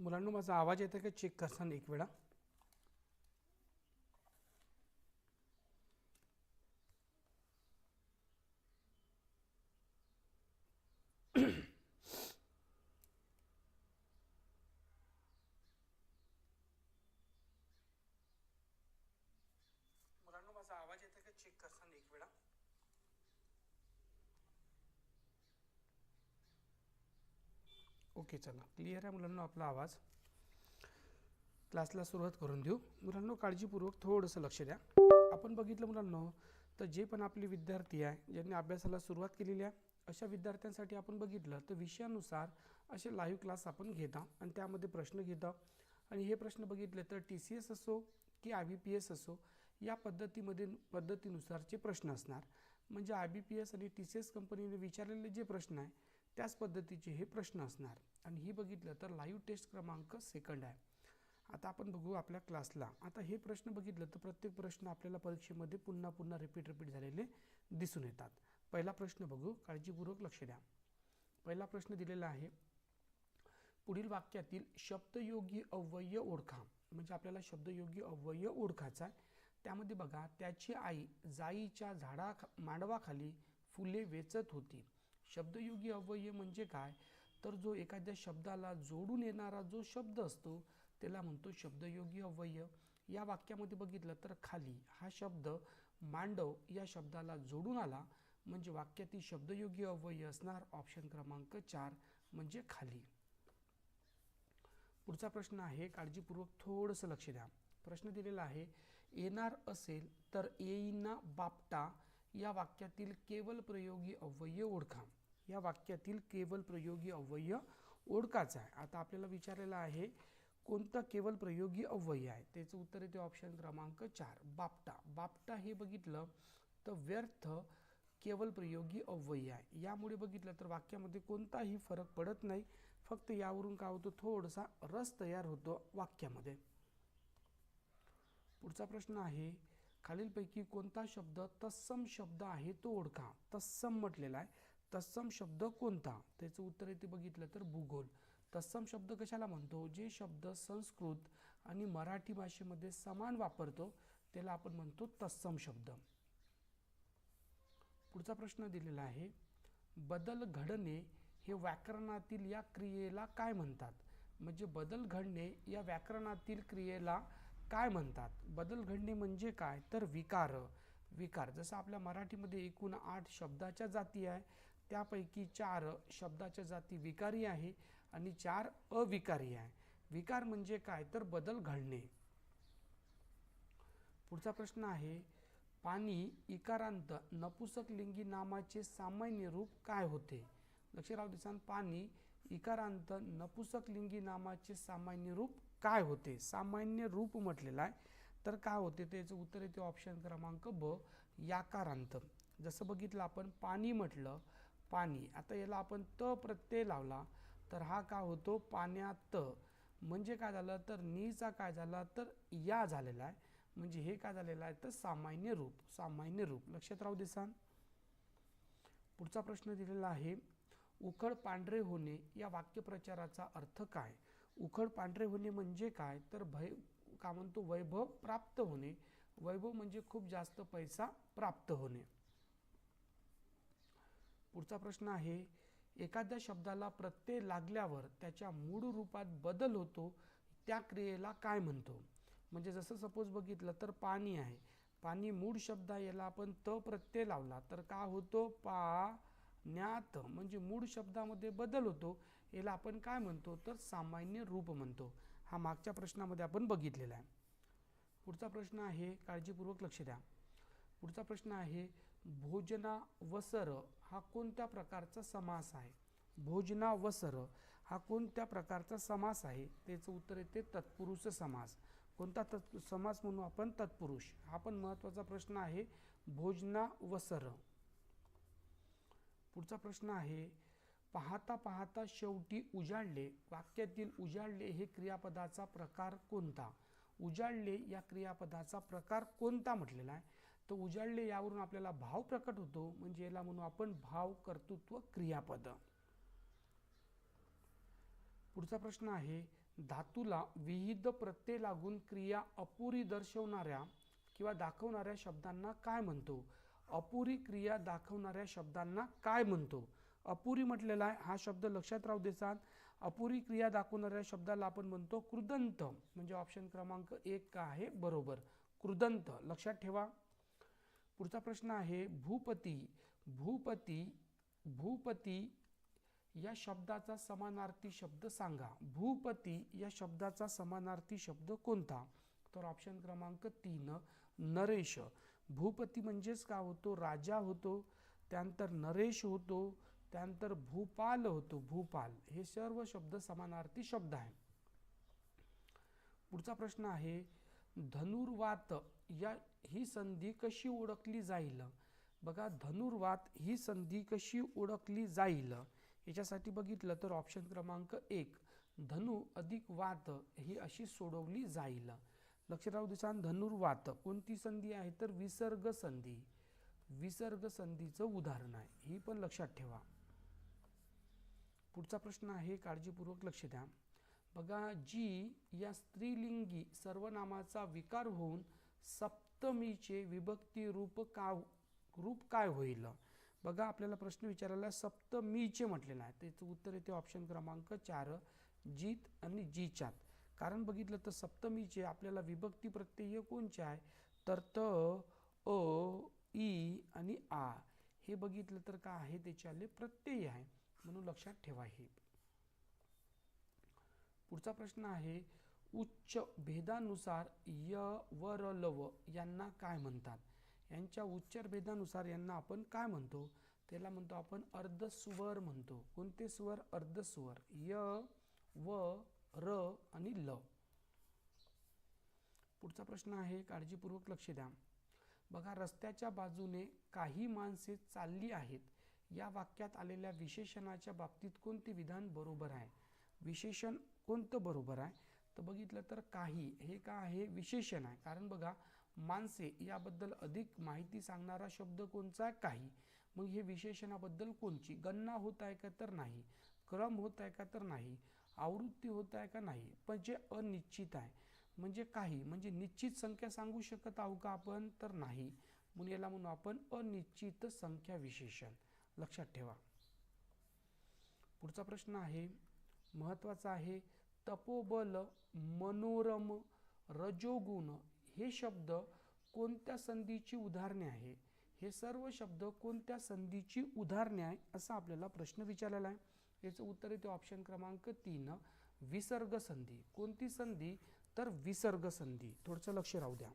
मुलांना माझा आवाज येतो का? चेक करसान एक वेळा मुलांना माझा आवाज येतो का चेक करसान एक वेळा ओके चला. क्लिअर आहे मुलांना आपला आवाज? क्लासला सुरुवात करून देऊ. मुलांना काळजीपूर्वक थोडंसं लक्ष द्या. आपण बघितलं मुलांना तर जे पण आपले विद्यार्थी आहे ज्यांनी अभ्यासाला सुरुवात केलेली आहे अशा विद्यार्थ्यांसाठी आपण बघितलं तर विषयानुसार असे लाईव्ह क्लास आपण घेता आणि त्यामध्ये प्रश्न घेता आणि हे प्रश्न बघितले तर टी सी एस असो की आय बी पी एस असो या पद्धतीमध्ये पद्धतीनुसारचे प्रश्न असणार. म्हणजे आय बी पी एस आणि टी सी एस कंपनीने विचारलेले जे प्रश्न आहे त्याच पद्धतीचे हे प्रश्न असणार. आणि ही बघितलं तर लाईव्ह टेस्ट क्रमांक सेकंड आहे. आता आपण बघू आपल्या क्लासला आता हे प्रश्न बघितलं तर प्रत्येक प्रश्न आपल्याला परीक्षेमध्ये पुन्हा पुन्हा रिपीट रिपीट झालेले दिसून येतात. पहिला प्रश्न बघू. काळजीपूर्वक लक्ष द्या. पहिला प्रश्न दिलेला आहे. पुढील वाक्यातील शब्दयोगी अव्यय ओळखा. म्हणजे आपल्याला शब्दयोगी अव्यय ओळखायचा आहे. त्यामध्ये बघा त्याची आई जाईच्या झाडा मांडवाखाली फुले वेचत होती. शब्दयोगी अव्यय म्हणजे काय? तर जो एखाद्या शब्दाला जोडून येणारा जो शब्द असतो त्याला म्हणतो शब्दयोगी अव्यय या वाक्यामध्ये बघितलं तर खाली हा शब्द मांडव या शब्दाला जोडून आला म्हणजे वाक्यातील शब्दयोगी अव्यय असणार ऑप्शन क्रमांक चार म्हणजे खाली. पुढचा प्रश्न आहे काळजीपूर्वक थोडंसं लक्ष द्या. प्रश्न दिलेला आहे येणार असेल तर येईना बापटा या वाक्यातील केवल प्रयोगी अव्यय ओळखा. या वाक्यातील केवल प्रयोगी अव्यय ओळखाचा आहे. आता आपल्याला विचारलेलं आहे कोणतं केवल प्रयोगी अव्यय आहे? त्याचं उत्तर येते ऑप्शन क्रमांक चार बापटा. बापटा हे बघितलं तर व्यर्थ केवल प्रयोगी अव्यय आहे. यामुळे बघितलं तर वाक्यामध्ये कोणताही फरक पडत नाही. फक्त यावरून काय होतं? थोडासा रस तयार होतो वाक्यामध्ये. पुढचा प्रश्न आहे खालीलपैकी कोणता शब्द तत्सम शब्द आहे तो ओळखा. तत्सम म्हटलेला आहे. तत्सम शब्द कोणता? त्याचं उत्तर येते बघितलं तर भूगोल. तत्सम शब्द कशाला म्हणतो? जे शब्द संस्कृत आणि मराठी भाषेमध्ये समान वापरतो त्याला आपण म्हणतो तत्सम शब्द. पुढचा प्रश्न दिलेला आहे बदल घडणे हे व्याकरणातील या क्रियेला काय म्हणतात? म्हणजे बदल घडणे या व्याकरणातील क्रियेला काय म्हणतात? बदल घडणे म्हणजे काय? तर विकार. विकार. जसं आपल्या मराठीमध्ये एकूण आठ शब्दाच्या जाती आहे त्यापैकी चार शब्दाच्या जाती विकारी आहे आणि चार अविकारी आहे. विकार म्हणजे काय? तर बदल घडणे. पुढचा प्रश्न आहे पाणी इकारांत नपुसक लिंगी नामाचे सामान्य रूप काय होते? लक्ष राहू दिसान पाणी इकारांत नपुसक लिंगी नामाचे सामान्य रूप काय होते? सामान्य रूप म्हटलेलं आहे. तर काय होते? त्याचं उत्तर येते ऑप्शन क्रमांक ब याकारांत. जसं बघितलं आपण पाणी म्हटलं पाणी. आता याला आपण त प्रत्यय लावला तर हा काय होतो? पाण्यात. म्हणजे काय झालं? तर नीचा काय झाला? तर या झालेला आहे. म्हणजे हे काय झालेलं आहे? तर सामान्य रूप सामान्य रूप. लक्षात राहू दिसान पुढचा प्रश्न दिलेला आहे उखळ पांढरे होणे या वाक्यप्रचाराचा अर्थ काय? उखळ पांढरे होणे म्हणजे काय? तर भय का म्हणतो? वैभव प्राप्त होणे. वैभव म्हणजे खूप जास्त पैसा प्राप्त होणे. पुढचा प्रश्न आहे एखाद्या शब्दाला प्रत्यय लागल्यावर त्याच्या मूळ रूपात बदल होतो त्या क्रियेला काय म्हणतो? म्हणजे जसं सपोज बघितलं तर पाणी आहे. पाणी मूळ शब्द याला आपण त प्रत्यय लावला तर का होतो? पा ज्ञात. म्हणजे मूळ शब्दामध्ये बदल होतो याला आपण काय म्हणतो? तर सामान्य रूप म्हणतो. हा मागच्या प्रश्नामध्ये आपण बघितलेला आहे. पुढचा प्रश्न आहे काळजीपूर्वक लक्ष द्या. पुढचा प्रश्न आहे भोजना वसर हा कोणत्या प्रकारचा समास आहे? भोजना वसर हा कोणत्या प्रकारचा समास आहे? त्याचं उत्तर येते तत्पुरुष समास. कोणता तत् समास म्हणू आपण तत्पुरुष? हा पण महत्त्वाचा प्रश्न आहे. भोजना वसर पुढचा प्रश्न आहे पाहता पाहता शेवटी उजाडले वाक्यातील उजाडले हे क्रियापदाचा प्रकार कोणता? उजाडले या क्रियापदाचा प्रकार कोणता म्हटलेला आहे? तर उजाडले यावरून आपल्याला भाव प्रकट होतो. म्हणजे याला म्हणू आपण भाव कर्तृत्व क्रियापद. पुढचा प्रश्न आहे धातूला विविध प्रत्यय लागून क्रिया अपुरी दर्शवणाऱ्या किंवा दाखवणाऱ्या शब्दांना काय म्हणतो? अपुरी क्रिया दाखवणाऱ्या शब्दांना काय म्हणतो? अपुरी म्हटलेला आहे हा शब्द लक्षात राहू देसान अपुरी क्रिया दाखवणाऱ्या शब्दाला आपण म्हणतो कृदंत म्हणजे ऑप्शन क्रमांक एक का आहे बरोबर. कृदंत लक्षात ठेवा. पुढचा प्रश्न आहे भूपती भूपती भूपती या शब्दाचा समानार्थी शब्द सांगा. भूपती या शब्दाचा समानार्थी शब्द कोणता? तर ऑप्शन क्रमांक तीन नरेश. भूपती म्हणजेच का होतो? राजा होतो त्यानंतर नरेश होतो त्यानंतर भूपाल होतो. भूपाल हे सर्व शब्द समानार्थी शब्द आहे पुढचा प्रश्न आहे धनुर्वात या ही संधी कशी ओळखली जाईल? बघा धनुर्वात ही संधी कशी ओळखली जाईल? याच्यासाठी बघितलं तर ऑप्शन क्रमांक एक धनु अधिक वात ही अशी सोडवली जाईल. लक्ष राहू दिसान धनुर्वात कोणती संधी आहे? तर विसर्ग संधी. विसर्ग संधीचं उदाहरण आहे. ही पण लक्षात ठेवा. पुढचा प्रश्न आहे काळजीपूर्वक लक्ष द्या. बघा जी या स्त्रीलिंगी सर्वनामाचा विकार होऊन सप सप्तमीचे विभक्ती रूप का रूप काय होईल? बघा आपल्याला प्रश्न विचारायला सप्तमीचे म्हटलेलं आहे. त्याचं उत्तर येते ऑप्शन क्रमांक चार जीत आणि जीच्यात. कारण बघितलं तर सप्तमीचे आपल्याला विभक्ती प्रत्यय कोणचे आहे? तर त अ ई आणि आ. हे बघितलं तर काय आहे? त्याच्याले प्रत्यय आहे. म्हणून लक्षात ठेवा हे. पुढचा प्रश्न आहे उच्च भेदानुसार य व र लव यांना काय म्हणतात? यांच्या उच्चार भेदानुसार यांना आपण काय म्हणतो? त्याला म्हणतो आपण अर्धस्वर म्हणतो. कोणते स्वर? अर्धस्वर य व र आणि ल. पुढचा प्रश्न आहे काळजीपूर्वक लक्ष द्या. बघा रस्त्याच्या बाजूने काही माणसे चालली आहेत. या वाक्यात आलेल्या विशेषणाच्या बाबतीत कोणते विधान बरोबर आहे? विशेषण कोणतं बरोबर आहे? तर बघितलं तर काही. हे का आहे? विशेषण आहे कारण बघा माणसे याबद्दल अधिक माहिती सांगणारा शब्द कोणचा? आहे काही. मग हे विशेषणाबद्दल कोणची? गणना होत आहे का तर नाही. क्रम होत आहे का तर नाही. आवृत्ती होत आहे का नाही. पण जे अनिश्चित आहे. म्हणजे काही. म्हणजे निश्चित संख्या सांगू शकत आहो का आपण? तर नाही. म्हणून याला म्हणून आपण अनिश्चित संख्या विशेषण. लक्षात ठेवा. पुढचा प्रश्न आहे. महत्त्वाचा आहे. तपोबल मनोरम रजोगुण हे शब्द कोणत्या संधीची उदाहरणे आहे? हे सर्व शब्द कोणत्या संधीची उदाहरणे आहे? असा आपल्याला प्रश्न विचारलेला आहे. याचं उत्तर येते ऑप्शन क्रमांक तीन विसर्ग संधी. कोणती संधी? तर विसर्ग संधी. थोडंसं लक्ष राहू द्या.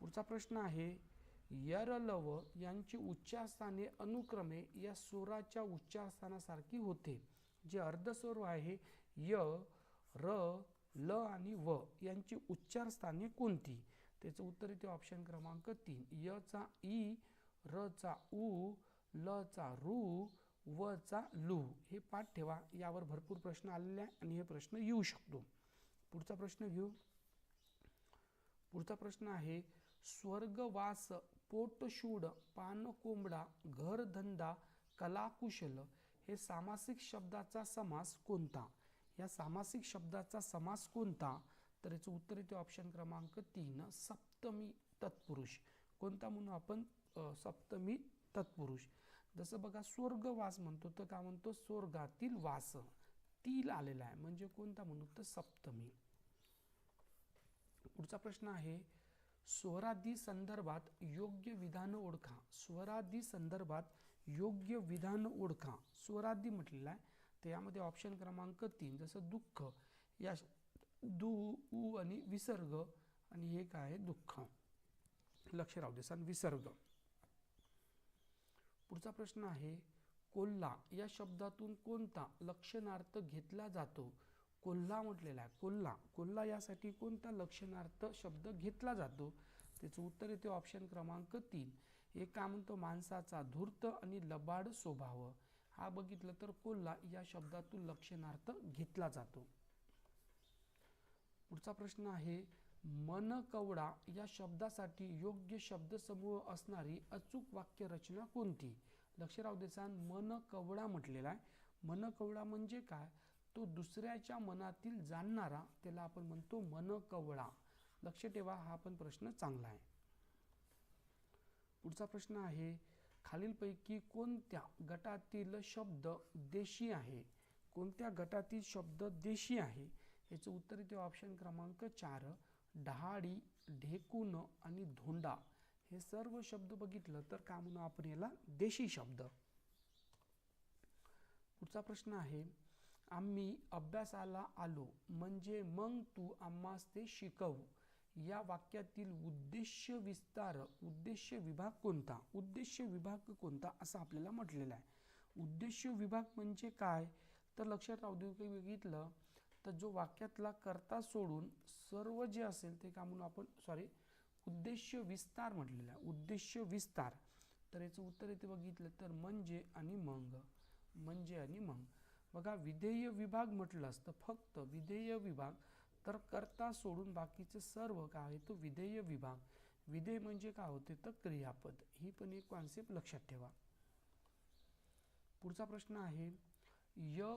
पुढचा प्रश्न आहे यरलव यांची उच्चारस्थाने अनुक्रमे या स्वराच्या उच्चारस्थानासारखी होते. जे अर्धस्वर आहे य र ल आणि व यांची उच्चारस्थाने कोणती? त्याचं उत्तर येते ऑप्शन क्रमांक तीन. य चा ई र चा उ ल चा रू व चा लू. हे पाठ ठेवा. यावर भरपूर प्रश्न आलेले आहे आणि हे प्रश्न येऊ शकतो. पुढचा प्रश्न घेऊ. पुढचा प्रश्न आहे स्वर्गवास पोटशूड पानकोंबडा घरधंदा कलाकुशल हे सामासिक शब्दाचा समास कोणता? या सामासिक शब्दाचा समास कोणता? तर याचं उत्तर येते ऑप्शन क्रमांक तीन सप्तमी तत्पुरुष. कोणता म्हणून आपण? सप्तमी तत्पुरुष. जसं बघा स्वर्गवास म्हणतो तर का म्हणतो? स्वर्गातील वास. तील आलेला आहे. म्हणजे कोणता म्हणू? तर सप्तमी. पुढचा प्रश्न आहे स्वरादी संदर्भात योग्य विधान ओळखा. स्वरादी संदर्भात योग्य विधान ओळखा. स्वरादी म्हटलेलं आहे. तर यामध्ये ऑप्शन क्रमांक तीन जसं दुःख या दु उ आणि विसर्ग आणि हे काय आहे दुःख. लक्ष राहू दे सन विसर्ग. पुढचा प्रश्न आहे कोल्हा या शब्दातून कोणता लक्षणार्थ घेतला जातो? कोल्हा म्हटलेला आहे कोल्हा. कोल्हा यासाठी कोणता लक्षणार्थ शब्द घेतला जातो? त्याचं उत्तर येते ऑप्शन क्रमांक तीन. एक काय म्हणतो माणसाचा धूर्त आणि लबाड स्वभाव. हा बघितलं तर कोल्हा या शब्दातून लक्षणार्थ घेतला जातो. पुढचा प्रश्न आहे मन कवडा या शब्दासाठी योग्य शब्दसमूह असणारी अचूक वाक्यरचना कोणती? लक्ष राहू देसान मनकवडा म्हटलेला आहे. मन कवडा म्हणजे काय? तो दुसऱ्याच्या मनातील जाणणारा त्याला आपण म्हणतो मन कवडा. लक्ष ठेवा हा पण प्रश्न चांगला आहे. पुढचा प्रश्न आहे खालीलपैकी कोणत्या गटातील शब्द देशी आहे? कोणत्या गटातील शब्द देशी आहे? याचं उत्तर येते ऑप्शन क्रमांक चार डहाळी ढेकून आणि धोंडा. हे सर्व शब्द बघितलं तर काय म्हणू आपण याला? देशी शब्द. पुढचा प्रश्न आहे आम्ही अभ्यासाला आलो म्हणजे मग तू आम्हास ते शिकव. या वाक्यातील उद्देश्य विस्तार उद्देश्य विभाग कोणता? उद्देश्य विभाग कोणता असं आपल्याला म्हटलेलं आहे. उद्देश्य विभाग म्हणजे काय? तर लक्षात राहू देऊ काही बघितलं तर जो वाक्यातला करता सोडून सर्व जे असेल ते का म्हणून आपण सॉरी उद्देश्य विस्तार म्हटलेला आहे. उद्देश्य विस्तार. तर याचं उत्तर येथे बघितलं तर म्हणजे आणि मग. म्हणजे आणि मग. बघा विधेय विभाग म्हटलं असतं फक्त विधेय विभाग तर कर्ता सोडून बाकीचे सर्व काय आहे? तो विधेय विभाग. विधेय म्हणजे काय होते? तर क्रियापद. ही पण एक कॉन्सेप्ट लक्षात ठेवा. पुढचा प्रश्न आहे य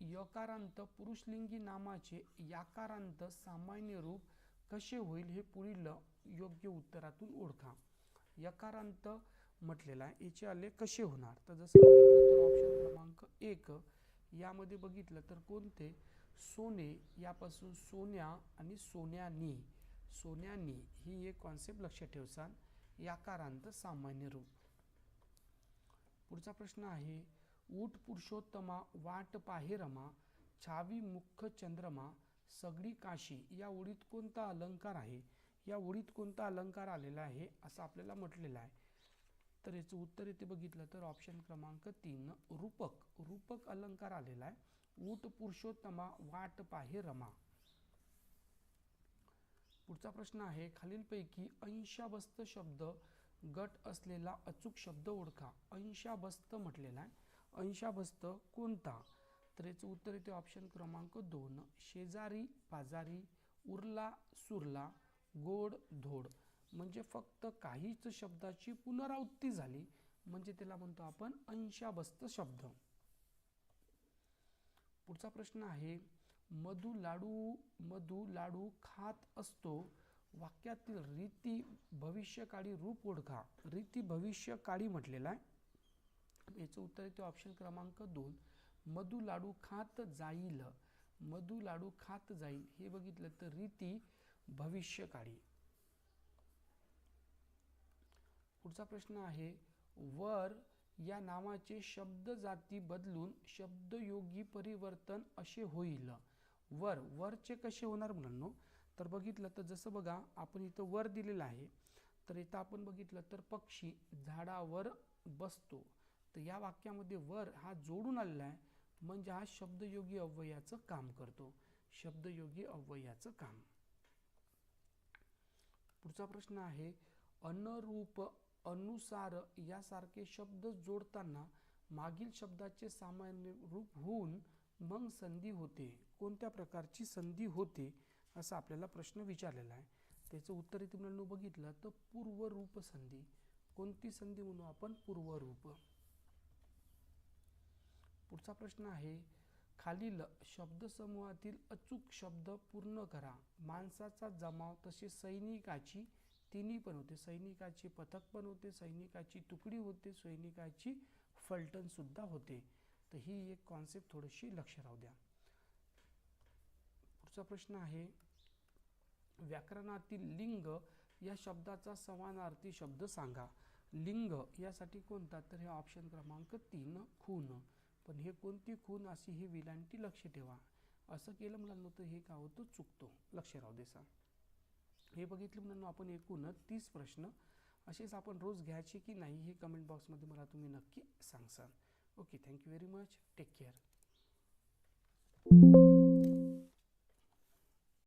यकारांत पुरुषलिंगी नामाचे याकारांत सामान्य रूप कसे होईल हे पुढील योग्य उत्तरातून ओळखा. यकारांत म्हटलेला आहे याचे आले कसे होणार? तर जसं ऑप्शन क्रमांक एक यामध्ये बघितलं तर कोणते? सोने यापासून सोन्या आणि सोन्यानी. सोन्यानी ही एक कॉन्सेप्ट लक्षात ठेवसान याकारांत सामान्य रूप. पुढचा प्रश्न आहे ऊट पुरुषोत्तमा वाट पाहिरमा छावी मुख चंद्रमा सगळी काशी या ओळीत कोणता अलंकार आहे? या ओळीत कोणता अलंकार आलेला आहे? असं आपल्याला म्हटलेलं आहे. तर याचं उत्तर येथे बघितलं तर ऑप्शन क्रमांक तीन रूपक. रूपक अलंकार आलेला आहे. ऊट पुरुषोत्तमा वाट पाहे रमा. पुढचा प्रश्न आहे खालीलपैकी अंशाबस्त शब्द गट असलेला अचूक शब्द ओळखा. अंशाबस्त म्हटलेला आहे. अंशाबस्त कोणता? तर याचं उत्तर येते ऑप्शन क्रमांक दोन. शेजारी पाजारी उरला सुरला गोड धोड. म्हणजे फक्त काहीच शब्दाची पुनरावृत्ती झाली. म्हणजे त्याला म्हणतो आपण अंशाबस्त शब्द. पुढचा प्रश्न आहे मधू लाडू मधू लाडू खात असतो वाक्यातील रीती भविष्यकाळी रूप ओळखा. रीती भविष्यकाळी म्हटलेला आहे. याचं उत्तर येते ऑप्शन क्रमांक दोन. मधु लाडू खात जाईल. मधू लाडू खात जाईल. हे बघितलं तर रीती भविष्यकाळी. पुढचा प्रश्न आहे वर या नावाचे शब्द जाती बदलून शब्दयोगी परिवर्तन असे होईल. वर वरचे कसे होणार मुलांनो तर बघितलं तर जसं बघा आपण इथं वर दिलेलं आहे. तर इथं आपण बघितलं तर पक्षी झाडावर बसतो. तर या वाक्यामध्ये वर हा जोडून आलेला आहे. म्हणजे हा शब्दयोगी अव्ययाचं काम करतो. शब्दयोगी अव्ययाचं काम. पुढचा प्रश्न आहे अनुरूप अनुसार यासारखे शब्द जोडताना मागील शब्दाचे सामान्य रूप होऊन मग संधी होते. कोणत्या प्रकारची संधी होते असा आपल्याला प्रश्न विचारलेला आहे. त्याचं उत्तर इथे मुलांना बघितलं तर पूर्वरूप संधी. कोणती संधी म्हणू आपण? पूर्वरूप. पुढचा प्रश्न आहे खालील शब्दसमूहातील अचूक शब्द पूर्ण करा. माणसाचा जमाव तसे सैनिकाची तिन्ही पण होते. सैनिकाची पथक पण होते सैनिकाची तुकडी होते सैनिकाची फलटण सुद्धा होते. तर ही एक कॉन्सेप्ट थोडीशी लक्ष राहू द्या. पुढचा प्रश्न आहे व्याकरणातील लिंग या शब्दाचा समानार्थी शब्द सांगा. लिंग यासाठी कोणता? तर हे ऑप्शन क्रमांक तीन खून. पण हे कोणती खून? अशी ही विलांटी लक्ष ठेवा. असं केलं मुलांना तर हे काय होतं? चुकतो. लक्ष राहू दे सांग हे बघितलं म्हणून आपण एकूण तीस प्रश्न असेच आपण रोज घ्यायचे की नाही हे कमेंट बॉक्समध्ये मला तुम्ही नक्की सांगसाल okay thank you very much take care